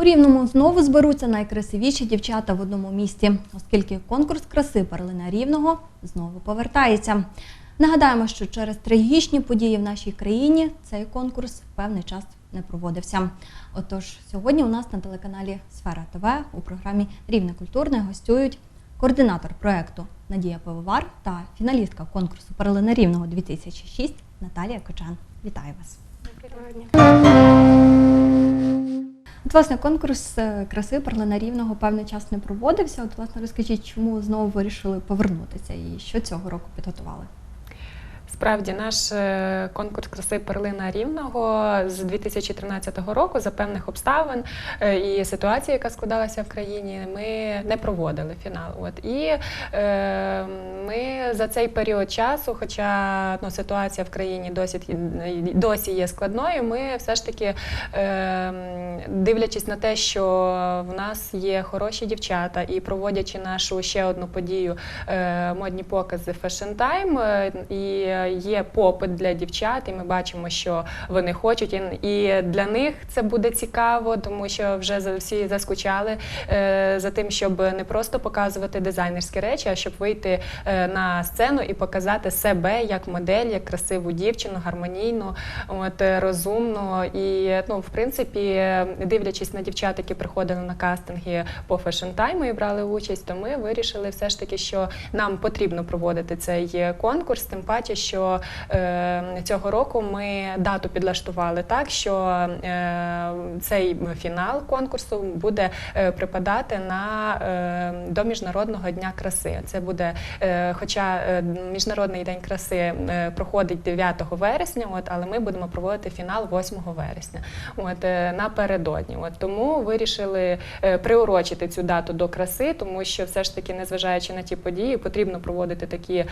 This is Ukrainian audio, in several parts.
У Рівному знову зберуться найкрасивіші дівчата в одному місті, оскільки конкурс краси Перлина Рівного знову повертається. Нагадаємо, що через трагічні події в нашій країні цей конкурс певний час не проводився. Отож, сьогодні у нас на телеканалі Сфера ТВ у програмі Рівне культурне гостюють координатор проекту Надія Пивовар та фіналістка конкурсу Перлина Рівного 2006 Наталія Кочан. Вітаю вас! От, власне, конкурс е, краси Перлина Рівного певний час не проводився. От, власне, розкажіть, чому знову вирішили повернутися і що цього року підготували? Справді, наш е, конкурс краси Перлина Рівного з 2013 року за певних обставин е, і ситуації, яка складалася в країні, ми не проводили фінал. От і е, ми за цей період часу, хоча ну, ситуація в країні досить досі є складною, ми все ж таки, е, дивлячись на те, що в нас є хороші дівчата, і проводячи нашу ще одну подію е, модні покази Fashion Time, е, і є попит для дівчат, і ми бачимо, що вони хочуть. І- для них це буде цікаво, тому що вже всі заскучали е, за тим, щоб не просто показувати дизайнерські речі, а щоб вийти е, на сцену і показати себе як модель, як красиву дівчину, гармонійну, от е, розумну. І ну, в принципі, дивлячись на дівчат, які приходили на кастинги по Fashion Time і брали участь, то ми вирішили все ж таки, що нам потрібно проводити цей конкурс, тим паче, що е, цього року ми дату підлаштували так, що е, цей фінал конкурсу буде е, припадати на е, до міжнародного дня краси. Це буде, е, хоча міжнародний день краси проходить 9 вересня, от але ми будемо проводити фінал 8 вересня. От напередодні. От тому вирішили приурочити цю дату до краси, тому що все ж таки, незважаючи на ті події, потрібно проводити такі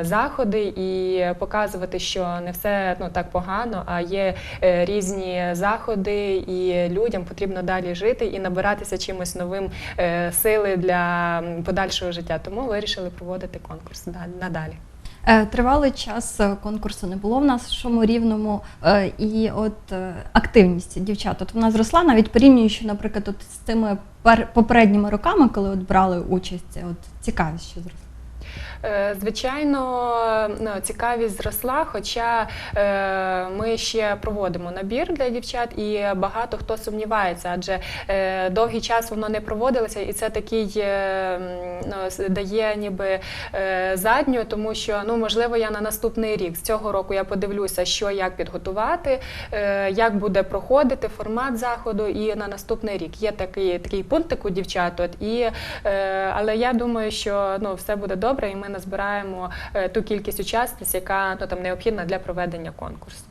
заходи і показувати, що не все ну так погано, а є е, різні заходи, і людям потрібно далі жити і набиратися чимось новим е, сили для подальшого життя. Тому вирішили проводити конкурс надалі. Е, Тривалий час конкурсу не було в нашому рівному, і от активність дівчат от вона зросла, навіть порівнюючи, наприклад, от з тими пер- попередніми роками, коли от брали участь, от цікавість що зросла. Е, Звичайно, ну, цікавість зросла, хоча е, ми ще проводимо набір для дівчат, і багато хто сумнівається, адже е, довгий час воно не проводилося, і це такий е, ну, дає ніби е, задню, тому що ну можливо я на наступний рік з цього року я подивлюся, що як підготувати, е, як буде проходити формат заходу, і на наступний рік є такий такий пунктик у дівчат. От, і, е, але я думаю, що ну все буде добре, і ми назбираємо е, ту кількість учасниць, яка ну, там необхідна для проведення конкурсу.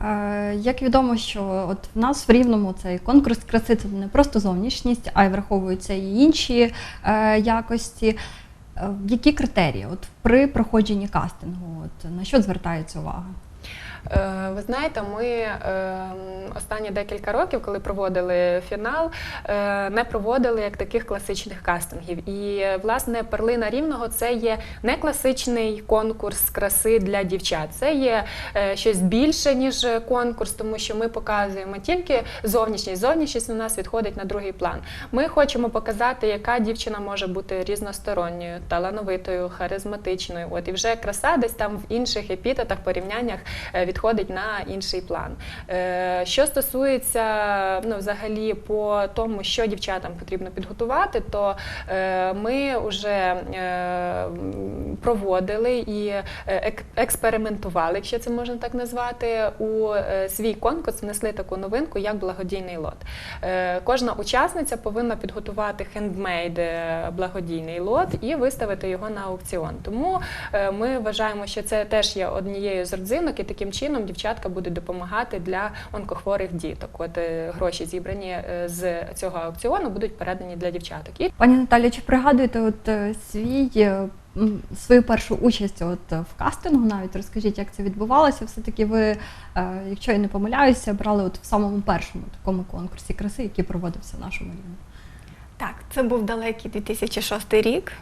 Е, Як відомо, що от в нас в Рівному цей конкурс краси це не просто зовнішність, а й враховуються і інші е, якості. Які критерії от при проходженні кастингу? От на що звертається увага? Е, Ви знаєте, ми е, останні декілька років, коли проводили фінал, е, не проводили як таких класичних кастингів. І власне перлина рівного це є не класичний конкурс краси для дівчат. Це є е, щось більше ніж конкурс, тому що ми показуємо тільки зовнішність. Зовнішність у нас відходить на другий план. Ми хочемо показати, яка дівчина може бути різносторонньою, талановитою, харизматичною. От і вже краса десь там в інших епітетах, порівняннях відходить на інший план. Е, Що стосується ну, взагалі по тому, що дівчатам потрібно підготувати, то е, ми вже е, проводили і експериментували, якщо це можна так назвати, у свій конкурс внесли таку новинку, як благодійний лот. Кожна учасниця повинна підготувати хендмейд благодійний лот і виставити його на аукціон. Тому ми вважаємо, що це теж є однією з родзинок, і таким чином дівчатка будуть допомагати для онкохворих діток. От е, гроші зібрані е, з цього аукціону будуть передані для дівчаток. І Пані Наталі, чи пригадуєте от е, свій свою першу участь от в кастингу? Навіть розкажіть, як це відбувалося? Все таки ви, якщо я не помиляюся, брали от в самому першому такому конкурсі краси, який проводився в нашому рівні. Так, це був далекий 2006 рік.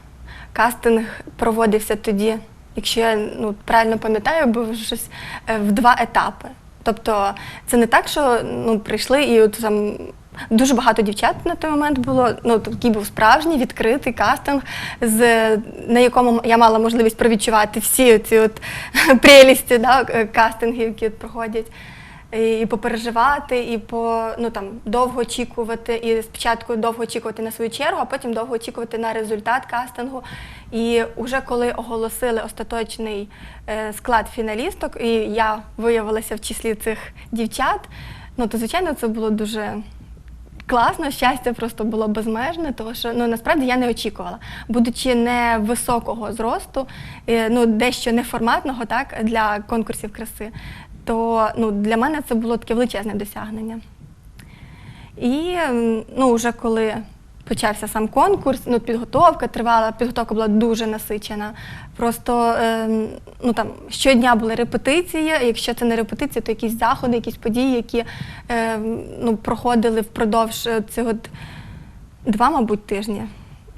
Кастинг проводився тоді, якщо я ну, правильно пам'ятаю, був щось е, в два етапи. Тобто це не так, що ну, прийшли і от там Дуже багато дівчат на той момент було. Ну такий був справжній відкритий кастинг, з на якому я мала можливість провідчувати всі ці от прелісті да, е, кастингів, які от проходять. І попереживати, і по ну там довго очікувати, і спочатку довго очікувати на свою чергу, а потім довго очікувати на результат кастингу. І вже коли оголосили остаточний е, склад фіналісток, і я виявилася в числі цих дівчат, ну то звичайно це було дуже класно, щастя просто було безмежне, тому що ну насправді я не очікувала, будучи не високого зросту, е, ну дещо неформатного, так для конкурсів краси, то ну для мене це було таке величезне досягнення. І ну, вже коли почався сам конкурс, ну, підготовка тривала, підготовка була дуже насичена. Просто ем, ну, там, щодня були репетиції, якщо це не репетиції, то якісь заходи, якісь події, які ем, ну, проходили впродовж е, от два, мабуть, тижні.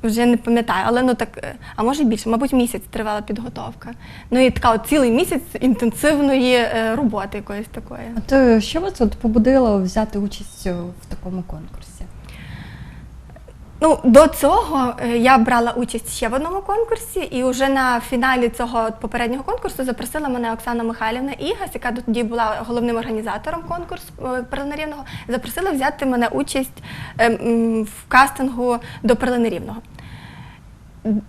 Вже не пам'ятаю, але ну так, е, а може й більше, мабуть, місяць тривала підготовка. Ну і така от цілий місяць інтенсивної е, роботи якоїсь такої. От е, що вас от побудило взяти участь в такому конкурсі? Ну, до цього е, я брала участь ще в одному конкурсі, і вже на фіналі цього попереднього конкурсу запросила мене Оксана Михайлівна Ігас, яка тоді була головним організатором конкурсу Перлинарівного, запросила взяти мене участь в кастингу до Перлинарівного.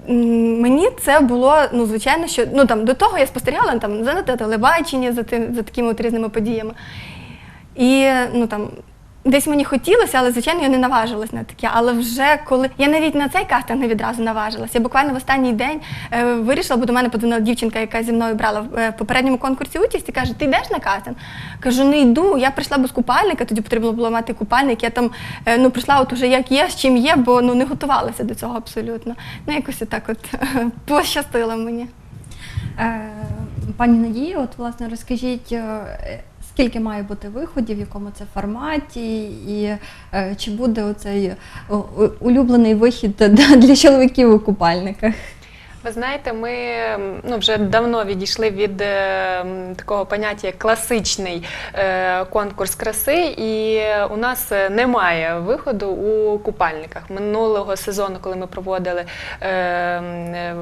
Мені це було, ну, звичайно, що ну там до того я спостерігала там за телебачення, за тим за такими от різними подіями. І ну там десь мені хотілося, але звичайно я не наважилась на таке. Але вже коли я навіть на цей кастинг не відразу наважилася. Я буквально в останній день е, вирішила, бо до мене подзвонила дівчинка, яка зі мною брала в е, попередньому конкурсі участь, і каже: Ти йдеш на кастинг? Кажу, не йду. Я прийшла без купальника, тоді потрібно було мати купальник. Я там е, ну прийшла от уже як є, з чим є, бо ну не готувалася до цього абсолютно. Ну якось так от пощастило мені. Е, Пані Надії, от власне розкажіть, е, скільки має бути виходів, в якому це форматі, і е, чи буде оцей улюблений вихід для чоловіків у купальниках? Ви знаєте, ми ну, вже давно відійшли від е, такого поняття як класичний е, конкурс краси, і у нас е, немає виходу у купальниках. Минулого сезону, коли ми проводили е, е,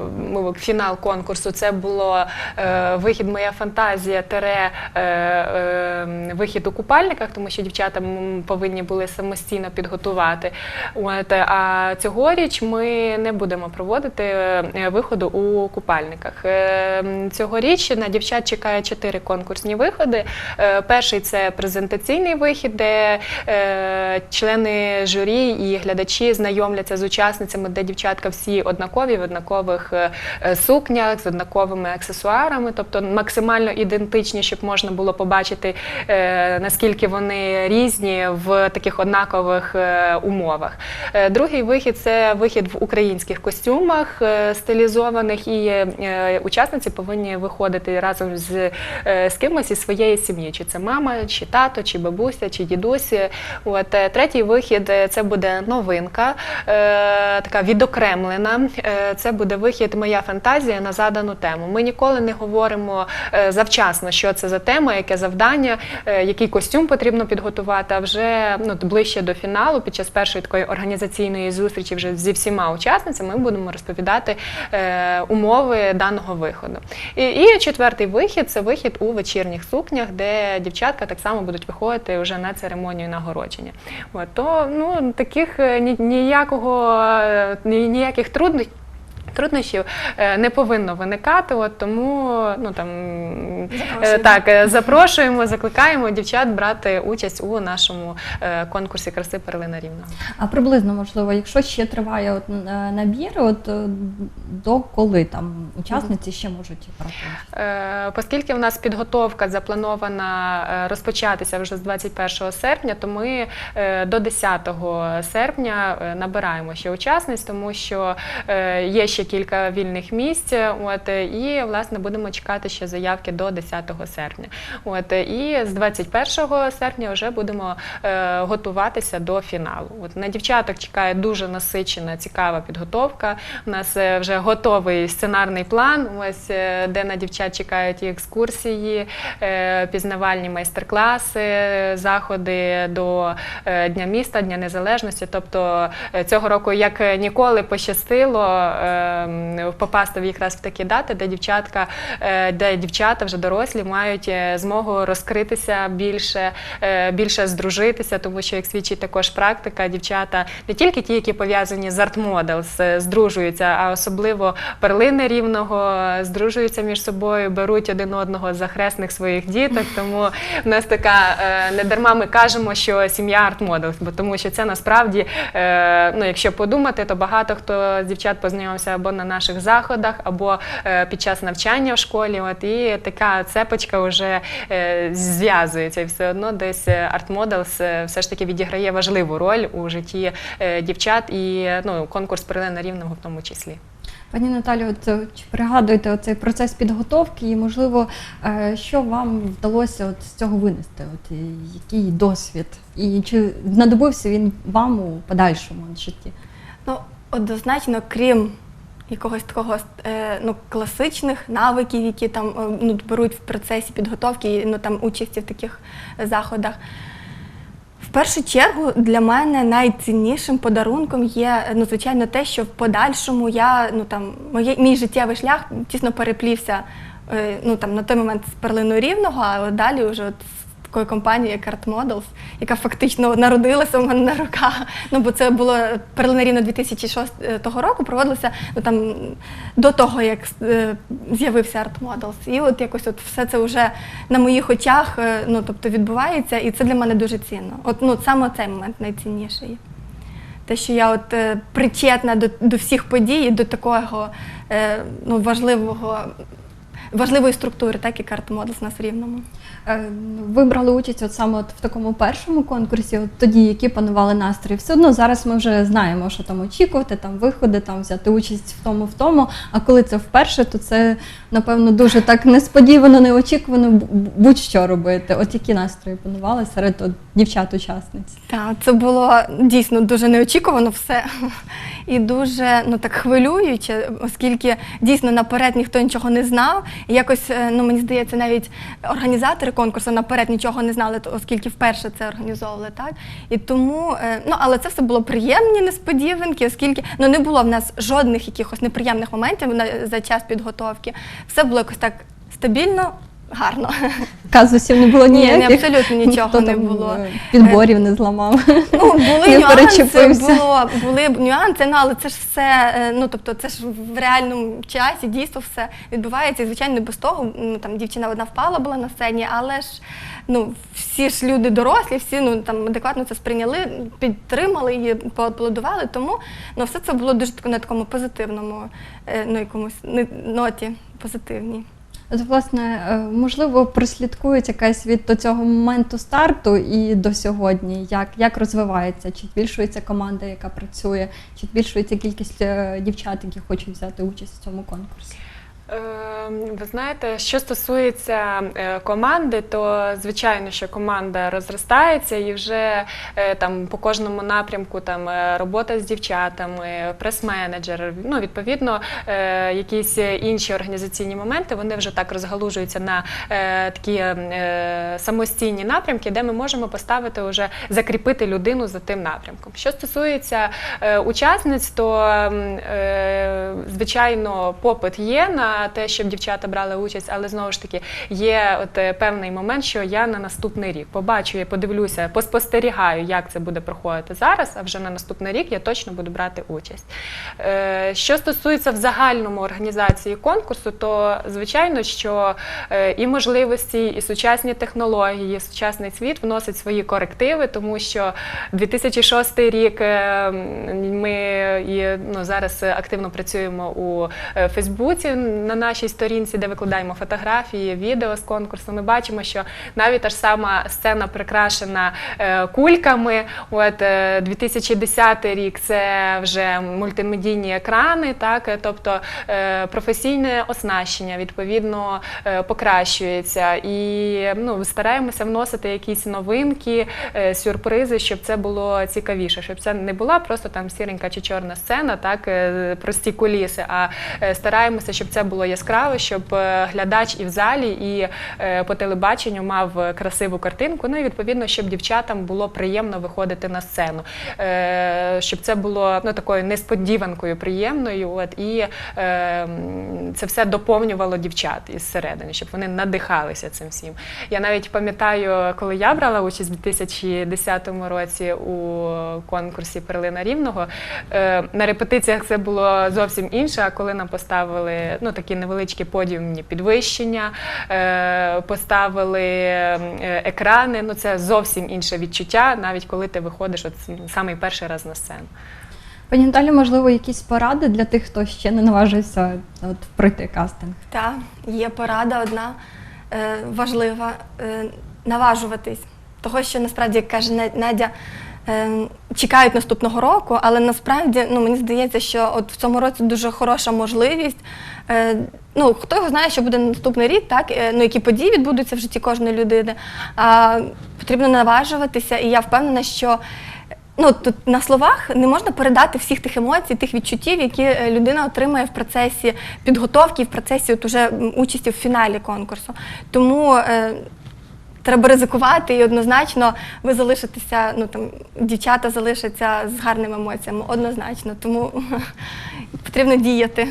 фінал конкурсу, це було е, вихід Моя фантазія тере е, е, вихід у купальниках, тому що дівчата повинні були самостійно підготувати. От, а цьогоріч ми не будемо проводити е, виходу у купальниках. Е, Цьогоріч на дівчат чекає чотири конкурсні виходи. Е, Перший це презентаційний вихід, де е, члени журі і глядачі знайомляться з учасницями, де дівчатка всі однакові в однакових сукнях з однаковими аксесуарами, тобто максимально ідентичні, щоб можна було побачити, наскільки вони різні в таких однакових умовах. Другий вихід це вихід в українських костюмах е, стилізованих, і е, учасниці повинні виходити разом з, е, з кимось із своєї сім'ї, чи це мама, чи тато, чи бабуся, чи дідусь. От е, третій вихід це буде новинка, така відокремлена. Це буде вихід Моя фантазія на задану тему. Ми ніколи не говоримо завчасно, що це за тема, яке завдання, який костюм потрібно підготувати. А вже ну, ближче до фіналу, під час першої такої організаційної зустрічі, вже зі всіма учасницями, ми будемо розповідати умови даного виходу. І, і четвертий вихід це вихід у вечірніх сукнях, де дівчатка так само будуть виходити вже на церемонію нагородження. От, то ну, таких е, ні- ніякого е, ні- ніяких труднощів. Труднощів е, не повинно виникати, от тому ну там е, Запрошуємо. так е, запрошуємо, закликаємо дівчат брати участь у нашому конкурсі краси Перлина Рівного. А приблизно, можливо, якщо ще триває от, набір, от до коли там учасниці ще можуть брати? Оскільки в нас підготовка запланована розпочатися вже з 21 серпня, то ми до 10 серпня набираємо ще учасниць, тому що є ще ще кілька вільних місць. От е, і власне будемо чекати ще заявки до 10 серпня. От е, і з 21 серпня вже будемо е, готуватися до фіналу. От на дівчаток чекає дуже насичена, цікава підготовка. У нас е, вже готовий сценарний план. Ось де на дівчат чекають і екскурсії, е, пізнавальні майстер-класи, заходи до Дня міста, Дня Незалежності. Тобто цього року, як ніколи, пощастило е, попасти в якраз в такі дати, де дівчатка, е, де дівчата вже дорослі мають е, змогу розкритися більше, е, більше здружитися, тому що як свідчить також практика, дівчата не тільки ті, які пов'язані з артмоделс, здружуються, а особливо перлини рівного здружуються між собою, беруть один одного за хресних своїх діток. Тому в нас така не дарма ми кажемо, що сім'я артмоделс, бо тому що це насправді, ну якщо подумати, то багато хто з дівчат познайомився або на наших заходах, або е, під час навчання в школі. От і така цепочка вже е, зв'язується, і все одно десь артмоделс все ж таки відіграє важливу роль у житті е, дівчат і ну конкурс «Перлина рівного в тому числі. Пані Наталю, от, е, чи пригадуєте цей процес підготовки і, можливо, е, що вам вдалося от з цього винести? От, який досвід? І чи знадобився він вам у подальшому житті? Ну, однозначно, крім якогось такого е, ну, класичних навиків, які там е, ну, беруть в процесі підготовки, ну, там, участі в таких заходах. В першу чергу для мене найціннішим подарунком є, ну, звичайно, те, що в подальшому я, ну, там, моє, мій життєвий шлях тісно переплівся е, ну, там, на той момент з перлиною рівного, а далі вже от з такою компанією, як Art Models, яка фактично народилася у мене на руках. Ну, бо це було перлина рівно 2006 року, проводилося ну, там, до того, як е, з'явився Art Models. І от якось от все це вже на моїх очах е, ну, тобто, відбувається, і це для мене дуже цінно. От ну, саме цей момент найцінніший. Те, що я от е, причетна до, до всіх подій, до такого е, ну, важливого, важливої структури, так як Art Models у нас в рівному. Е, Ви брали участь от саме от в такому першому конкурсі, от тоді, які панували настрої. Все одно зараз ми вже знаємо, що там очікувати, там виходи, там взяти участь в тому, в тому. А коли це вперше, то це напевно дуже так несподівано, неочікувано будь-що робити. От які настрої панували серед от, дівчат-учасниць. Так, це було дійсно дуже неочікувано все і дуже ну так хвилююче, оскільки дійсно наперед ніхто нічого не знав. Якось, е, ну мені здається, навіть організатори конкурсу наперед нічого не знали, оскільки вперше це організовували, так і тому, е, ну але це все було приємні несподіванки, оскільки ну не було в нас жодних якихось неприємних моментів за час підготовки. Все було якось так стабільно, гарно. Казусів не було Ні, ні, абсолютно нічого не було. е, Підборів не зламав. Ну, були нюанси, було, були нюанси, ну, але це ж все, е, ну, тобто, це ж в реальному часі дійсно все відбувається. І, звичайно, не без того, ну, там, дівчина одна впала була на сцені, але ж, ну, всі ж люди дорослі, всі, ну, там, адекватно це сприйняли, підтримали її, поаплодували, тому, ну, все це було дуже на такому позитивному, е, ну, якомусь ноті позитивній. От, власне, е, можливо, прослідкують якась від до цього моменту старту і до сьогодні, як, як розвивається, чи збільшується команда, яка працює, чи збільшується кількість е, дівчат, які хочуть взяти участь в цьому конкурсі. Ем, Ви знаєте, що стосується е, команди, то звичайно, що команда розростається і вже е, там по кожному напрямку там е, робота з дівчатами, прес-менеджер. Ну відповідно, якісь інші організаційні моменти вони вже так розгалужуються на такі е, самостійні напрямки, де ми можемо поставити вже закріпити людину за тим напрямком. Що стосується учасниць, то е, звичайно попит є на те, щоб дівчата брали участь, але знову ж таки є от е, певний момент, що я на наступний рік побачу, я подивлюся, поспостерігаю, як це буде проходити зараз. А вже на наступний рік я точно буду брати участь. Е, Що стосується в загальному організації конкурсу, то звичайно, що е, і можливості, і сучасні технології, і сучасний світ вносить свої корективи, тому що 2006 рік ми і ну, зараз активно працюємо у Фейсбуці на нашій сторінці, де викладаємо фотографії, відео з конкурсу, ми бачимо, що навіть та ж сама сцена прикрашена е, кульками. От е, 2010 рік це вже мультимедійні екрани, так е, тобто е, професійне оснащення відповідно е, покращується. І ну, стараємося вносити якісь новинки, е, сюрпризи, щоб це було цікавіше, щоб це не була просто там сіренька чи чорна сцена, так е, прості куліси. А е, стараємося, щоб це було яскраво, щоб е, глядач і в залі, і е, по телебаченню мав красиву картинку. Ну і відповідно, щоб дівчатам було приємно виходити на сцену, Е, щоб це було ну такою несподіванкою приємною. От і е, це все доповнювало дівчат із середини, щоб вони надихалися цим всім. Я навіть пам'ятаю, коли я брала участь у 2010 році у конкурсі Перлина Рівного. е, На репетиціях це було зовсім інше. А коли нам поставили ну такі невеличкі подіумні підвищення, е, поставили е, екрани. Ну це зовсім інше відчуття, навіть коли ти виходиш от самий перший раз на сцену. Пані Наталі, можливо, якісь поради для тих, хто ще не наважився от, пройти кастинг? Так, є порада одна е, важлива наважуватись. Того, що насправді, як каже Надя, чекають наступного року, але насправді ну, мені здається, що от в цьому році дуже хороша можливість. Е, ну, хто його знає, що буде наступний рік, так? Е, ну, які події відбудуться в житті кожної людини. А, потрібно наважуватися, і я впевнена, що ну тут на словах не можна передати всіх тих емоцій, тих відчуттів, які е, людина отримає в процесі підготовки, в процесі от уже участі в фіналі конкурсу. Тому е, треба ризикувати і однозначно ви залишитеся, ну там дівчата залишаться з гарними емоціями, однозначно. Тому потрібно діяти.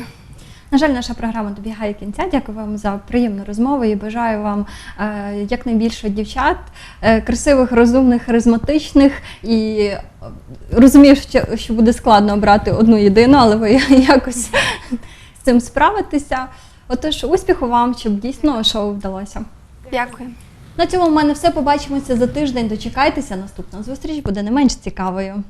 На жаль, наша програма добігає кінця. Дякую вам за приємну розмову і бажаю вам е, якнайбільше дівчат, е, красивих, розумних, харизматичних. І е, розумію, що, що буде складно обрати одну єдину, але ви якось з цим справитеся. Отож, успіху вам, щоб дійсно шоу вдалося. Дякую. На цьому в мене все. Побачимося за тиждень. Дочекайтеся. Наступна зустріч буде не менш цікавою.